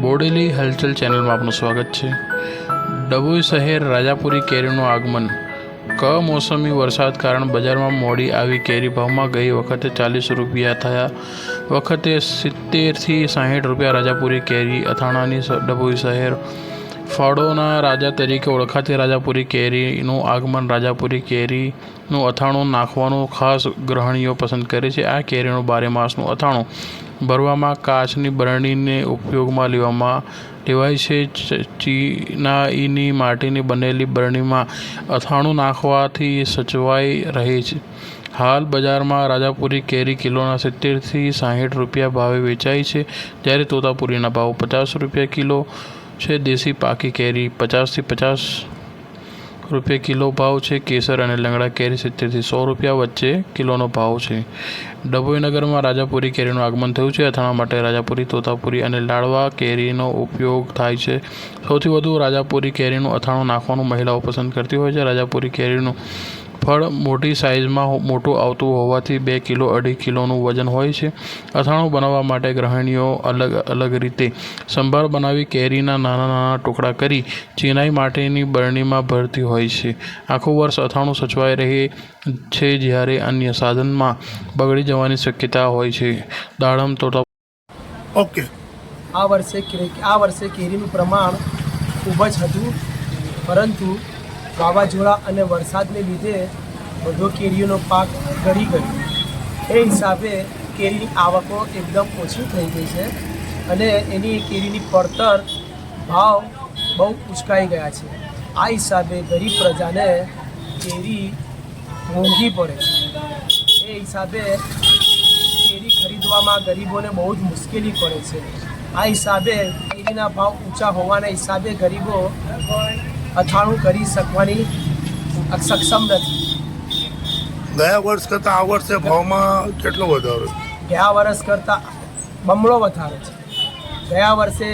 બોડેલી હલચલ ચેનલમાં આપનું સ્વાગત છે. ડભોઈ શહેર રાજાપુરી કેરીનું આગમન. કમોસમી વરસાદ કારણ બજારમાં મોડી આવી કેરી ભાવમાં ગઈ વખતે ચાલીસ રૂપિયા થયા. વખતે સિત્તેરથી સાહીઠ રૂપિયા રાજાપુરી કેરી અથાણાની ડભોઈ શહેર. ફળોના રાજા તરીકે ઓળખાતી રાજાપુરી કેરીનું આગમન રાજાપુરી કેરીનું અથાણું નાખવાનું ખાસ ગ્રહણીઓ પસંદ કરે છે. આ કેરીનું બારે માસનું અથાણું ભરવામાં કાચની બરણીને ઉપયોગમાં લેવામાં લેવાય છે. ચીનાઈની માટીની બનેલી બરણીમાં અથાણું નાખવાથી સચવાઈ રહે છે. હાલ બજારમાં રાજાપુરી કેરી કિલોના સિત્તેરથી સાહીઠ રૂપિયા ભાવે વેચાય છે. જ્યારે તોતાપુરીના ભાવ પચાસ રૂપિયા કિલો છે. દેશી પાકી કેરી પચાસથી પચાસ રૂપિયા કિલો ભાવ છે, કેસર અને લંગડા કેરી સિત્તેરથી સો રૂપિયા વચ્ચે કિલોનો ભાવ છે. ડભોઈ નગરમાં રાજાપુરી કેરીનું આગમન થયું છે. અથાણા માટે રાજાપુરી, તોતાપુરી અને લાડવા કેરીનો ઉપયોગ થાય છે. સૌથી વધુ રાજાપુરી કેરીનું અથાણું નાખવાનું મહિલાઓ પસંદ કરતી હોય છે. રાજાપુરી કેરીનું ફળ મોટી સાઇઝમાં મોટું આવતું હોવાથી બે કિલો અઢી કિલોનું વજન હોય છે. અથાણું બનાવવા માટે ગૃહિણીઓ અલગ અલગ રીતે સંભાર બનાવી કેરીના નાના નાના ટુકડા કરી ચિનાઈ માટેની બરણીમાં ભરતી હોય છે. આખું વર્ષ અથાણું સચવાઈ રહે છે જ્યારે અન્ય સાધનમાં બગડી જવાની શક્યતા હોય છે. દાડમ તોતા ઓકે. આ વર્ષે આ વર્ષે કેરીનું પ્રમાણ ખૂબ જ હતું પરંતુ વાવાઝોડા અને વરસાદને લીધે બધો કેરીઓનો પાક ગળી ગયો. એ હિસાબે કેરીની આવકો એકદમ ઓછી થઈ ગઈ છે અને એની કેરીની પડતર ભાવ બહુ ઉચકાઈ ગયા છે. આ હિસાબે ગરીબ પ્રજાને કેરી મોંઘી પડે છે. એ હિસાબે કેરી ખરીદવામાં ગરીબોને બહુ જ મુશ્કેલી પડે છે. આ હિસાબે કેરીના ભાવ ઊંચા હોવાના હિસાબે ગરીબો અથાણું કરી શકવાની સક્ષમ નથી. ગયા વર્ષ કરતાં આ વર્ષે ભાવમાં કેટલો વધારો ગયા વર્ષ કરતાં બમણો વધારો છે. ગયા વર્ષે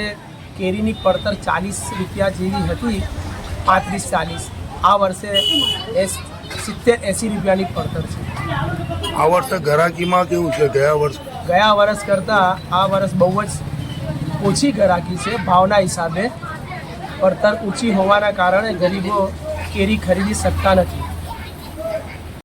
કેરીની પડતર ચાલીસ રૂપિયા જેવી હતી પાંત્રીસ ચાલીસ. આ વર્ષે સિત્તેર એંસી રૂપિયાની પડતર છે. આ વર્ષે ઘરાકીમાં કેવું છે? ગયા વર્ષ ગયા વર્ષ કરતાં આ વર્ષ બહુ જ ઓછી ગરાકી છે ભાવના હિસાબે. પડતર ઊંચી હોવાના કારણે ગરીબો કેરી ખરીદી શકતા નથી.